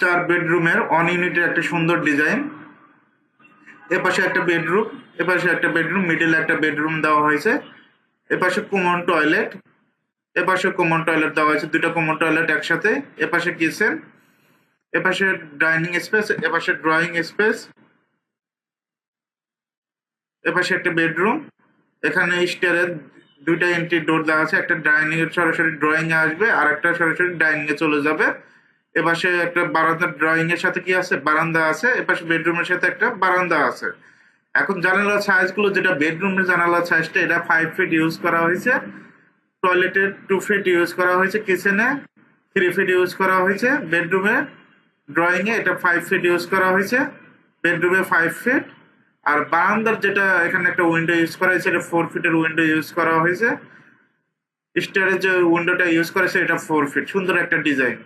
চার বেডরুমের অন ইউনিটের একটা সুন্দর ডিজাইন এপাশে একটা বেডরুম এপাশে একটা বেডরুম মিডিলে একটা বেডরুম দেওয়া হয়েছে। এপাশে কমন টয়লেট এপাশে কমন টয়লেট দেওয়া হয়েছে দুটো কমন টয়লেট একসাথে, এপাশে কিচেন এপাশে ডাইনিং স্পেস এপাশে ড্রয়িং স্পেস এপাশে একটা বেডরুম এখানে স্টেয়ারের দুইটা এন্ট্রি ডোর দেওয়া আছে, একটা ডাইনিং এর সরাসরি ড্রয়িং এ আসবে আর একটা সরাসরি ডাইনিং এ চলে যাবে। এপাশে একটা বারান্দা ড্রয়িং এর সাথে কি আছে? বারান্দা আছে। এপাশে বেডরুমের সাথে একটা বারান্দা আছে। এখন জানালার সাইজগুলো যেটা বেডরুমের জানালার সাইজটা এটা ফাইভ ফিট ইউজ করা হয়েছে। টয়লেটের টু ফিট ইউজ করা হয়েছে কিচেনে থ্রি ফিট ইউজ করা হয়েছে। বেডরুমে ড্রয়িং এ এটা ফাইভ ফিট ইউজ করা হয়েছে। বেডরুমে ফাইভ ফিট আর বারান্দার যেটা এখানে একটা উইন্ডো ইউজ করা হয়েছে, এটা ফোর ফিটের উইন্ডো ইউজ করা হয়েছে। স্টারের যে উইন্ডোটা ইউজ করেছে এটা ফোর ফিট সুন্দর একটা ডিজাইন